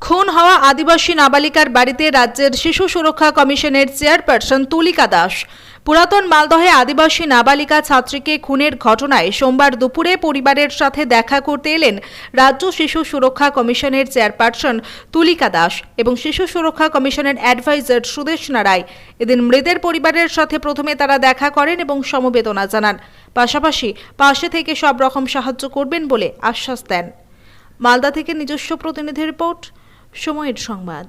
খুন হওয়া আদিবাসী নাবালিকার বাড়িতে রাজ্যের শিশু সুরক্ষা কমিশনের চেয়ারপারসন তুলিকা দাস। পুরাতন মালদহে আদিবাসী নাবালিকা ছাত্রীকে খুনের ঘটনায় সোমবার দুপুরে পরিবারের সাথে দেখা করতে এলেন রাজ্য শিশু সুরক্ষা কমিশনের চেয়ারপারসন তুলিকা দাস এবং শিশু সুরক্ষা কমিশনের অ্যাডভাইজার সুদেশনা রায় এদিন মৃতের পরিবারের সাথে প্রথমে তারা দেখা করেন এবং সমবেদনা জানান। পাশাপাশি পাশে থেকে সব রকম সাহায্য করবেন বলে আশ্বাস দেন। মালদা থেকে নিজস্ব প্রতিনিধি রিপোর্ট সময়ের সংবাদ।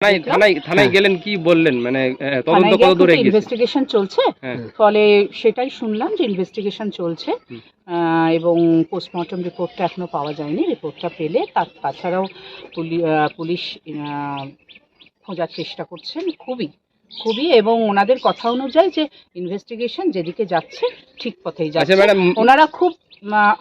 থানায় থানায় থানায় গেলেন কি বললেন? মানে তদন্ত কত দূরে ইনভেস্টিগেশন চলছে। হ্যাঁ। ফলে সেটাই শুনলাম যে ইনভেস্টিগেশন চলছে। এবং পোস্টমর্টম রিপোর্টটা এখনও পাওয়া যায়নি। রিপোর্টটা পেলে তার তাছাড়াও পুলি- পুলিশ আহ, খোঁজার চেষ্টা করছেন খুবই খুবই এবং ওনাদের কথা অনুযায়ী যে ইনভেস্টিগেশন যেদিকে যাচ্ছে ঠিক পথেই আচ্ছা যাচ্ছে। ওনারা খুব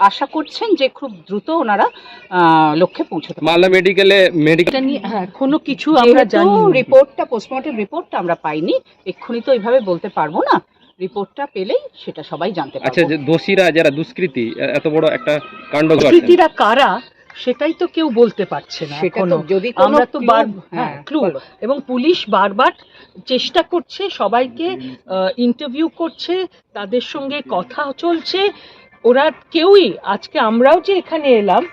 আশা করছেন যে খুব দ্রুত ওনারা আহ, লক্ষ্যে পৌঁছতে মালদা মেডিকেলে মেডিকেল হ্যাঁ কোনো কিছু আমরা জানি রিপোর্টটা পোস্টমর্টম রিপোর্টটা আমরা পাইনি এক্ষুনি তো এইভাবে বলতে পারব না। রিপোর্টটা পেলেই সেটা সবাই জানতে আচ্ছা যে দোষীরা যারা দুষ্কৃতী এত বড় একটা কাণ্ড প্রকৃতিরা কারা সেটাই তো কেউ বলতে পারছে না এখনও। যদি আমরা তো বার হ্যাঁ, হ্যাঁ ক্লু এবং পুলিশ বারবার চেষ্টা করছে সবাইকে ইন্টারভিউ করছে তাদের সঙ্গে কথা চলছে ওরা কেউই আজকে আমরাও যে এখানে এলাম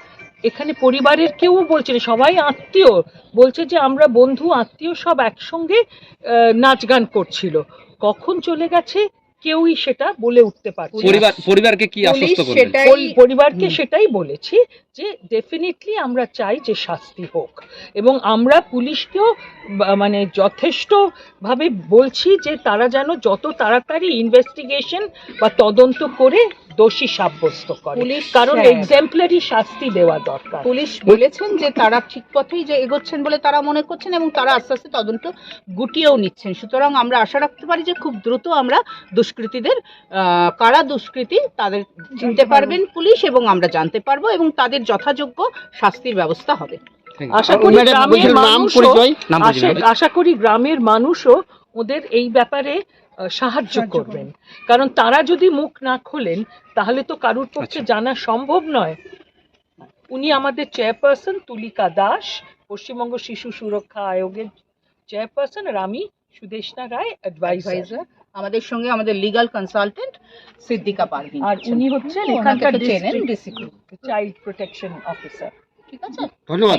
এখানে পরিবারের কেউ বলছে না সবাই আত্মীয়। বলছে যে আমরা বন্ধু আত্মীয় সব একসঙ্গে আহ, নাচ গান করছিল। কখন চলে গেছে কেউই সেটা বলে উঠতে পারছে পরিবার পরিবারকে কি আশ্বস্ত করবেন সেটাই পরিবারকে সেটাই বলেছি যে ডেফিনেটলি আমরা চাই যে শাস্তি হোক। এবং আমরা পুলিশকেও মানে যথেষ্টভাবে বলছি যে তারা যেন যত তাড়াতাড়ি ইনভেস্টিগেশন বা তদন্ত করে দোষী সাব্যস্ত করে। পুলিশ, কারণ হ্যাঁ। এক্সাম্পলারি শাস্তি দেওয়া দরকার। পুলিশ বলেছেন যে তারা ঠিক পথেই যে এগোচ্ছেন বলে তারা মনে করছেন এবং তারা আস্তে আস্তে তদন্ত গুটিয়েও নিচ্ছেন। সুতরাং আমরা আশা রাখতে পারি যে খুব দ্রুত আমরা দুষ্কৃতীদের আহ, কারা দুষ্কৃতী তাদের চিনতে পারবেন পুলিশ এবং আমরা জানতে পারব এবং তাদের যথাযোগ্য শাস্তির ব্যবস্থা হবে। আশা করি গ্রামের মানুষও আশা- আশা করি গ্রামের মানুষও ওদের এই ব্যাপারে সাহায্য করবেন। কারণ তারা যদি মুখ না খোলেন তাহলে তো কারুর পক্ষে জানা সম্ভব নয়। উনি আমাদের চেয়ারপারসন তুলিকা দাস পশ্চিমবঙ্গ শিশু সুরক্ষা আয়োগের চেয়ারপারসন আর আমি সুদেশনা রায় অ্যাডভাইজার অ্যাডভাইজার আমাদের সঙ্গে আমাদের লিগ্যাল কনসালটেন্ট সিদ্দিকা পারভিন আর উনি হচ্ছেন এখানকার চাইল্ড প্রোটেকশন অফিসার ঠিক আছে? ধন্যবাদ।